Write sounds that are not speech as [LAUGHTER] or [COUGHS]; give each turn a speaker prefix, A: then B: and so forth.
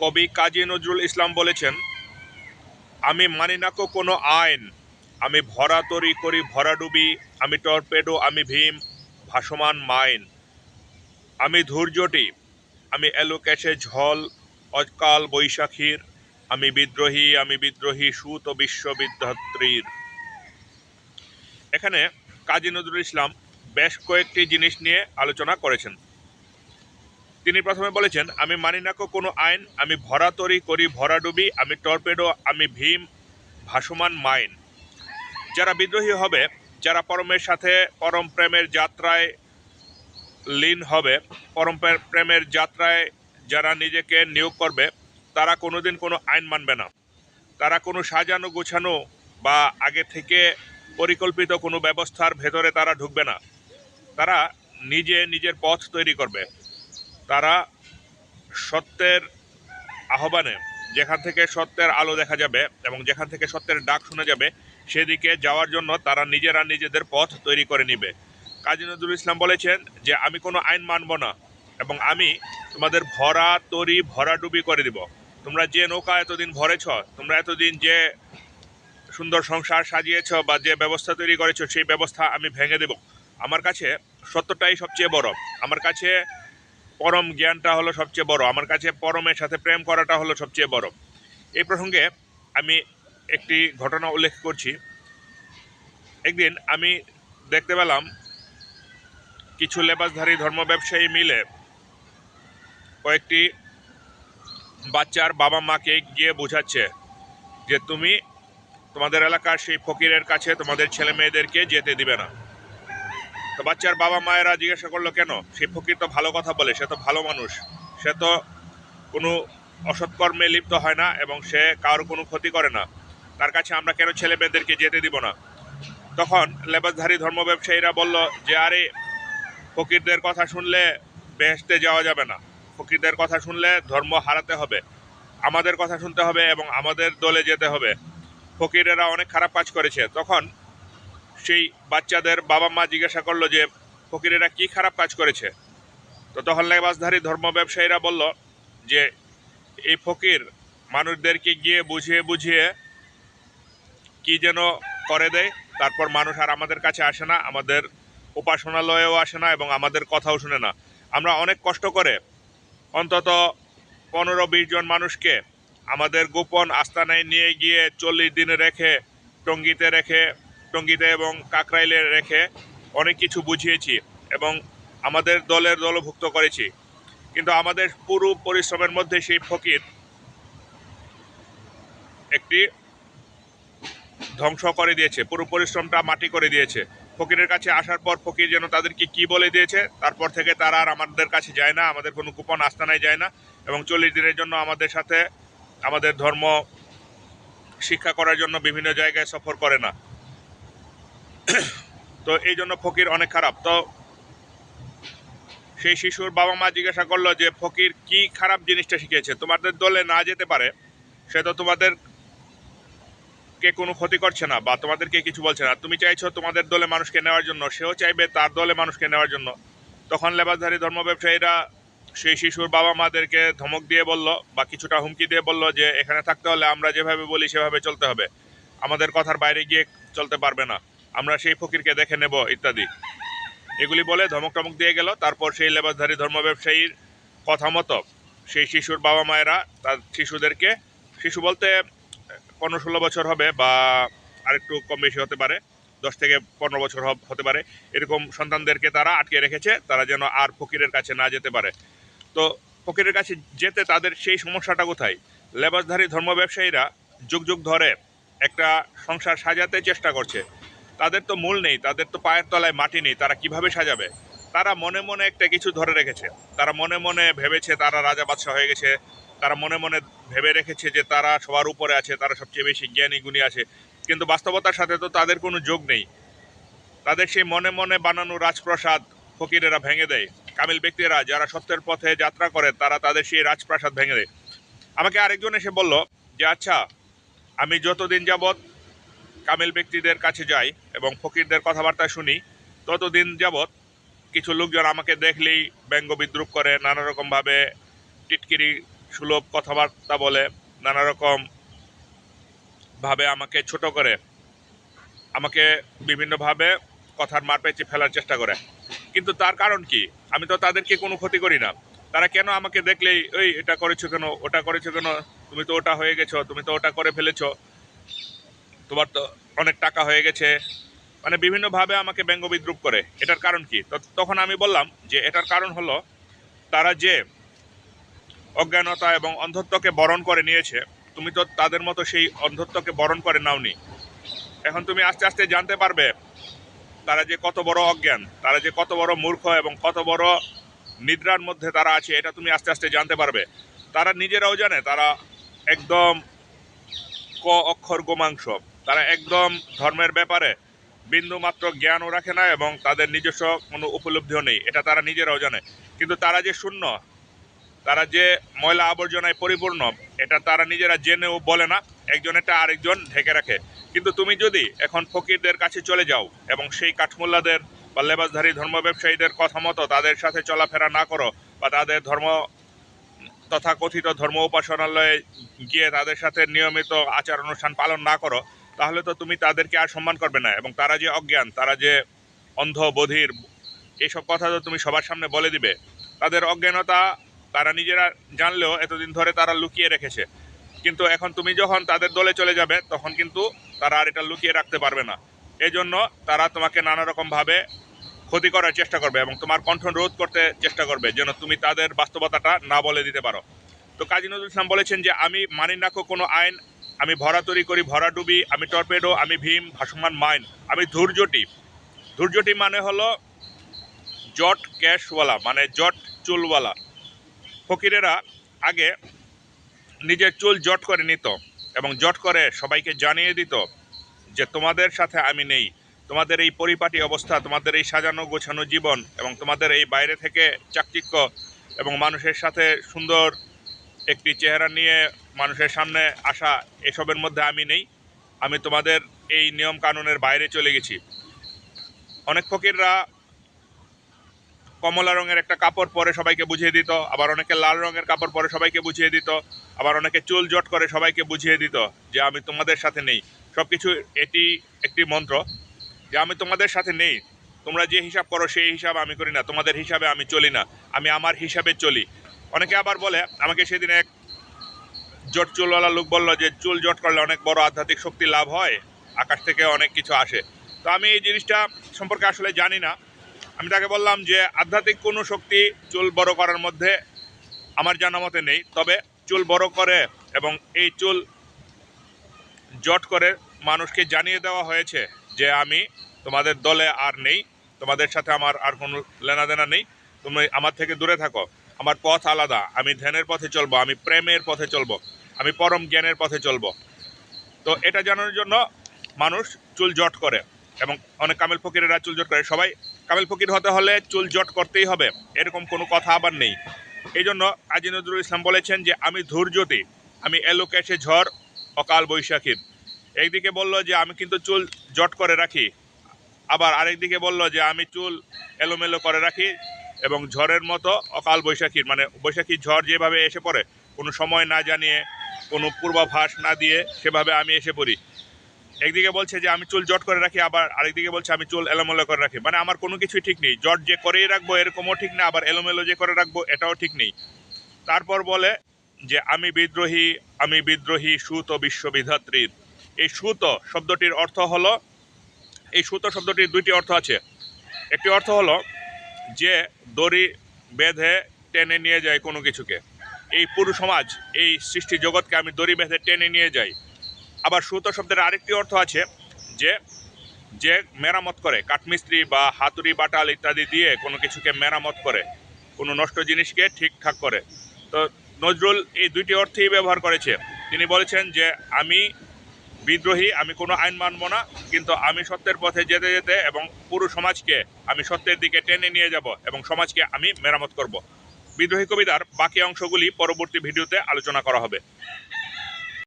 A: কবি কাজী নজরুল ইসলাম বলেছেন, আমি মানি না কো কোনো আইন। আমি ভরা তরি করি ভরাডুবি আমি টর্পেডো, আমি ভীম, ভাসমান মাইন। আমি ধৈর্যটি আমি এলোকেশে ঝল, অকাল বৈশাখীর। আমি বিদ্রোহী আমি বিদ্রোহী সুত বিশ্ববিদ্যাত্রীর। এখানে কাজী নজরুল ইসলাম বেশ কয়েকটি জিনিস নিয়ে আলোচনা করেছেন। তিনি প্রথমে বলেছেন, আমি মানি না কোনো আইন, আমি ভরা তরি করি ভরাডুবি আমি টর্পেডো, আমি ভীম, ভাসমান মাইন। যারা বিদ্রোহী হবে, যারা পরমের সাথে পরম প্রেমের যাত্রায় লীন হবে, পরম প্রে- প্রেমের যাত্রায় যারা নিজেকে নিয়োগ করবে, তারা কোনোদিন কোনো আইন মানবে না। তারা কোনো সাজানো গোছানো বা আগে থেকে পরিকল্পিত কোনো ব্যবস্থার ভেতরে তারা ঢুকবে না। তারা নিজে নিজের পথ তৈরি করবে। তারা সত্যের আহ্বানে, যেখান থেকে সত্যের আলো দেখা যাবে এবং যেখান থেকে সত্যের ডাক শোনা যাবে, সেদিকে যাওয়ার জন্য তারা নিজেরা নিজেদের পথ তৈরি করে নিবে। কাজী নজরুল ইসলাম বলেছেন যে, আমি কোনো আইন মানব না এবং আমি তোমাদের ভরা তরি ভরাডুবি করে দিব। তোমরা যে নৌকা এতদিন ভরেছ, তোমরা এতদিন যে সুন্দর সংসার সাজিয়েছ বা যে ব্যবস্থা তৈরি করেছ, সেই ব্যবস্থা আমি ভেঙে দেব। আমার কাছে সত্যটাই সবচেয়ে বড়। আমার কাছে পরম জ্ঞানটা হলো সবচেয়ে বড়। আমার কাছে পরমের সাথে প্রেম করাটা হলো সবচেয়ে বড়। এই প্রসঙ্গে আমি একটি ঘটনা উল্লেখ করছি। একদিন আমি দেখতে পেলাম কিছু লেবাসধারী ধর্ম ব্যবসায়ী মিলে কয়েকটি বাচ্চার বাবা মাকে গিয়ে বোঝাচ্ছে যে তুমি তোমাদের এলাকার সেই ফকিরের কাছে তোমাদের ছেলে মেয়েদেরকে যেতে দিবে না। তো বাচ্চার বাবা মায়েরা জিজ্ঞাসা করল, কেন? সে ফকির তো ভালো কথা বলে, সে তো ভালো মানুষ। সে তো কোনো অসৎকর্মে লিপ্ত হয় না এবং সে কারও কোনো ক্ষতি করে না। তার কাছে আমরা কেন ছেলে মেয়েদেরকে যেতে দিব না? তখন লেবাসধারী ধর্ম ব্যবসায়ীরা বলল যে, আরে, ফকিরদের কথা শুনলে বেহেস্তে যাওয়া যাবে না। ফকিরদের কথা শুনলে ধর্ম হারাতে হবে। আমাদের কথা শুনতে হবে এবং আমাদের দলে যেতে হবে। ফকিরেরা অনেক খারাপ কাজ করেছে। তখন সেই বাচ্চাদের বাবা মা জিজ্ঞাসা করল যে, ফকিরেরা কি খারাপ কাজ করেছে? তো তখন লেবাসধারী ধর্ম ব্যবসায়ীরা বলল যে, এই ফকির মানুষদেরকে গিয়ে বুঝিয়ে বুঝিয়ে কি যেন করে দেয়, তারপর মানুষ আর আমাদের কাছে আসে না, আমাদের উপাসনালয়েও আসে না এবং আমাদের কথাও শুনে না। আমরা অনেক কষ্ট করে অন্তত পনেরো বিশ জন মানুষকে আমাদের গোপন আস্তানায় নিয়ে গিয়ে চল্লিশ দিনে রেখে, টঙ্গিতে রেখে টঙ্গিতে এবং কাকরাইলে রেখে অনেক কিছু বুঝিয়েছি এবং আমাদের দলের দলভুক্ত করেছি। কিন্তু আমাদের পুরো পরিশ্রমের মধ্যে সেই ফকির একটি ধ্বংস করে দিয়েছে, পুরো পরিশ্রমটা মাটি করে দিয়েছে। ফকিরের কাছে আসার পর ফকির যেন তাদেরকে কি বলে দিয়েছে, তারপর থেকে তারা আর আমাদের কাছে যায় না, আমাদের কোনো গোপন আস্তানায় যায় না এবং চল্লিশ দিনের জন্য আমাদের সাথে আমাদের ধর্ম শিক্ষা করার জন্য বিভিন্ন জায়গায় সফর করে না। [COUGHS] তো এই জন্য ফকির অনেক খারাপ। তো সেই শিশুর বাবা মা জিজ্ঞাসা করল যে, ফকির, কি খারাপ জিনিসটা শিখিয়েছে তোমাদের দলে না যেতে পারে, সে তো তোমাদের কে কোনো ক্ষতি করছে না বা তোমাদেরকে কিছু বলছে না। তুমি চাইছো তোমাদের দলে মানুষকে নেওয়ার জন্য, সেও চাইবে তার দলে মানুষকে নেওয়ার জন্য। তখন লেবাসধারী ধর্ম ব্যবসায়ীরা সেই শিশুর বাবা মাদেরকে ধমক দিয়ে বলল বা কিছুটা হুমকি দিয়ে বলল যে, এখানে থাকতে হলে আমরা যেভাবে বলি সেভাবে চলতে হবে। আমাদের কথার বাইরে গিয়ে চলতে পারবে না। আমরা সেই ফকিরকে দেখে নেব ইত্যাদি। এগুলি বলে ধমক টমক দিয়ে গেল। তারপর সেই লেবাসধারী ধর্ম ব্যবসায়ীর কথা মতো সেই শিশুর বাবা মায়েরা তার শিশুদেরকে, শিশু বলতে পনেরো ষোলো বছর হবে বা আরেকটু কম বেশি হতে পারে, দশ থেকে পনেরো বছর হতে পারে। এরকম সন্তানদেরকে তারা আটকে রেখেছে, তারা যেন আর ফকিরের কাছে না যেতে পারে। তো ফকিরের কাছে যেতে তাদের সেই সমস্যাটা কোথায়? লেবাসধারী ধর্ম ব্যবসায়ীরা যুগ যুগ ধরে একটা সংসার সাজাতে চেষ্টা করছে। তাদের তো মূল নেই, তাদের তো পায়ের তলায় মাটি নেই, তারা কীভাবে সাজাবে? তারা মনে মনে একটা কিছু ধরে রেখেছে। তারা মনে মনে ভেবেছে তারা রাজা বাদশাহ হয়ে গেছে। তারা মনে মনে ভেবে রেখেছে যে তারা সবার উপরে আছে, তারা সবচেয়ে বেশি জ্ঞানী গুণী আছে। কিন্তু বাস্তবতার সাথে তো তাদের কোনো যোগ নেই। তাদের সেই মনে মনে বানানো রাজপ্রাসাদ ফকিরেরা ভেঙে দেয়। কামিল ব্যক্তিরা যারা সত্যের পথে যাত্রা করে, তারা তাদের সেই রাজপ্রাসাদ ভেঙে দেয়। আমাকে আরেকজন এসে বলল যে আচ্ছা আমি যতদিন যাবৎ কামিল ব্যক্তিদের কাছে যাই এবং ফকিরদের কথাবার্তা শুনি, ততদিন যাবৎ কিছু লোকজন আমাকে দেখলেই ব্যঙ্গ বিদ্রুপ করে নানা রকমভাবে টিটকিরি সুলভ কথাবার্তা বলে নানা রকম ভাবে আমাকে ছোট করে, আমাকে বিভিন্নভাবে কথার মার পেঁচে ফেলার চেষ্টা করে। কিন্তু তার কারণ কি? আমি তো তাদেরকে কোনো ক্ষতি করি না। তারা কেন আমাকে দেখলেই ওই এটা করেছ কেন? ওটা করেছ কেন? তুমি তো ওটা হয়ে গেছো, তুমি তো ওটা করে ফেলেছো। তোমার তো অনেক টাকা হয়ে গেছে। মানে বিভিন্নভাবে আমাকে ব্যঙ্গ বিদ্রুপ করে। এটার কারণ কি? তো তখন আমি বললাম যে এটার কারণ হলো, তারা যে অজ্ঞানতা এবং অন্ধত্বকে বরণ করে নিয়েছে, তুমি তো তাদের মতো সেই অন্ধত্বকে বরণ করে নাওনি। এখন তুমি আস্তে আস্তে জানতে পারবে, তারা যে কত বড় অজ্ঞান, তারা যে কত বড় মূর্খ এবং কত বড় নিদ্রার মধ্যে তারা আছে, এটা তুমি আস্তে আস্তে জানতে পারবে। তারা নিজেরাও জানে, তারা একদম অক্ষর, গোমাংস। তারা একদম ধর্মের ব্যাপারে বিন্দু মাত্র জ্ঞানও রাখে না এবং তাদের নিজস্ব কোনো উপলব্ধিও নেই। এটা তারা নিজেরাও জানে। কিন্তু তারা যে শূন্য, তারা যে ময়লা আবর্জনায় পরিপূর্ণ, এটা তারা নিজেরা জেনেও বলে না। একজন একজনেরটা আরেকজন ঢেকে রাখে। কিন্তু তুমি যদি এখন ফকিরদের কাছে চলে যাও এবং সেই কাঠমোল্লাদের বা লেবাসধারী ধর্ম ব্যবসায়ীদের কথা মতো তাদের সাথে চলাফেরা না করো বা তাদের ধর্ম তথাকথিত ধর্ম উপাসনালয়ে গিয়ে তাদের সাথে নিয়মিত আচার অনুষ্ঠান পালন না করো, তাহলে তো তুমি তাদেরকে আর সম্মান করবে না। এবং তারা যে অজ্ঞান, তারা যে অন্ধ, বধির এইসব কথা তো তুমি সবার সামনে বলে দিবে। তাদের অজ্ঞানতা তারা নিজেরা জানলেও এতদিন ধরে তারা লুকিয়ে রেখেছে। কিন্তু এখন তুমি যখন তাদের দলে চলে যাবে, তখন কিন্তু তারা আর এটা লুকিয়ে রাখতে পারবে না। এই জন্য তারা তোমাকে নানা রকমভাবে ক্ষতি করার চেষ্টা করবে এবং তোমার কণ্ঠ রোধ করতে চেষ্টা করবে যেন তুমি তাদের বাস্তবতাটা না বলে দিতে পারো। তো কাজী নজরুল ইসলাম বলেছেন যে, আমি মানি কো কোনো আইন, আমি ভরা তৈরি করি, ভরা ডুবি, আমি টর্পেডো, আমি ভীম, ভাসমান মাইন, আমি ধৈর্যটি ধৈর্যটি মানে হলো জট ক্যাশওয়ালা মানে জট চুলওয়ালা। ফকিরেরা আগে নিজের চুল জট করে নিত এবং জট করে সবাইকে জানিয়ে দিত যে, তোমাদের সাথে আমি নেই। তোমাদের এই পরিপাটি অবস্থা, তোমাদের এই সাজানো গোছানো জীবন এবং তোমাদের এই বাইরে থেকে চাকচিক্য এবং মানুষের সাথে সুন্দর একটি চেহারা নিয়ে মানুষের সামনে আসা, এসবের মধ্যে আমি নেই। আমি তোমাদের এই নিয়ম কানুনের বাইরে চলে গেছি। অনেক ফকিররা কমলা রঙের একটা কাপড় পরে সবাইকে বুঝিয়ে দিত, আবার অনেকে লাল রঙের কাপড় পরে সবাইকে বুঝিয়ে দিত, আবার অনেকে চুল জট করে সবাইকে বুঝিয়ে দিত যে আমি তোমাদের সাথে নেই। সব কিছু এটি একটি মন্ত্র। যে আমি তোমাদের সাথে নেই। তোমরা যে হিসাব করো, সেই হিসাব আমি করি না। তোমাদের হিসাবে আমি চলি না। আমি আমার হিসাবে চলি। অনেকে আবার বলে, আমাকে সেদিন এক জট চুলওয়ালা লোক বলল যে, চুল জট করলে অনেক বড় আধ্যাত্মিক শক্তি লাভ হয়। আকাশ থেকে অনেক কিছু আসে। তো আমি এই জিনিসটা সম্পর্কে আসলে জানি না। আমি তাকে বললাম যে, আধ্যাত্মিক কোনো শক্তি চুল বড় করার মধ্যে আমার জানা মতে নেই। তবে চুল বড় করে এবং এই চুল জট করে মানুষকে জানিয়ে দেওয়া হয়েছে। যে আমি তোমাদের দলে আর নেই, তোমাদের সাথে আমার আর কোনো লেনাদেনা নেই, তুমি আমার থেকে দূরে থাকো। আমার পথ আলাদা, আমি ধ্যানের পথে চলবো, আমি প্রেমের পথে চলবো, আমি পরম জ্ঞানের পথে চলবো। তো এটা জানানোর জন্য মানুষ চুল জট করে এবং অনেক কামেল ফকিরেরা চুল জট করে। সবাই কামেল ফকির হতে হলে চুল জট করতেই হবে, এরকম কোনো কথা আবার নেই। এই জন্য কাজী নজরুল ইসলাম বলেছেন যে, আমি ধৈর্যতি আমি এলো ক্যাশে ঝড়, অকাল বৈশাখীর একদিকে বলল যে আমি কিন্তু চুল জট করে রাখি, আবার আরেকদিকে বলল যে আমি চুল এলোমেলো করে রাখি এবং ঝড়ের মতো অকাল বৈশাখীর মানে বৈশাখী ঝড় যেভাবে এসে পড়ে, কোনো সময় না জানিয়ে, কোনো পূর্বাভাস না দিয়ে সেভাবে আমি এসে পড়ি। একদিকে বলছে যে আমি চুল জট করে রাখি, আবার আরেকদিকে বলছে আমি চুল এলোমেলো করে রাখি। মানে আমার কোনো কিছুই ঠিক নেই, জট যে করেই রাখব এরকমও ঠিক না, আবার এলোমেলো যে করে রাখব এটাও ঠিক নেই। তারপর বলে যে আমি বিদ্রোহী আমি বিদ্রোহী সুত বিশ্ববিধাত্রীর। এই সুত শব্দটির অর্থ হলো, এই সুত শব্দটির দুইটি অর্থ আছে। একটি অর্থ হলো যে দড়ি বেঁধে টেনে নিয়ে যায় কোনো কিছুকে। এই পুরো সমাজ, এই সৃষ্টি জগৎকে আমি দড়ি বেঁধে টেনে নিয়ে যাই। আবার সুত শব্দের আরেকটি অর্থ আছে যে যে মেরামত করে, কাঠমিস্ত্রি বা হাতুড়ি, বাটাল ইত্যাদি দিয়ে কোনো কিছুকে মেরামত করে, কোনো নষ্ট জিনিসকে ঠিকঠাক করে। তো নজরুল এই দুইটি অর্থেই ব্যবহার করেছে। তিনি বলেছেন যে, আমি বিদ্রোহী, আমি কোনো আইন মানব না, কিন্তু আমি সত্যের পথে যেতে যেতে এবং পুরো সমাজকে আমি সত্যের দিকে টেনে নিয়ে যাব এবং সমাজকে আমি মেরামত করব। বিদ্রোহী কবিতার বাকি অংশগুলি পরবর্তী ভিডিওতে আলোচনা করা হবে।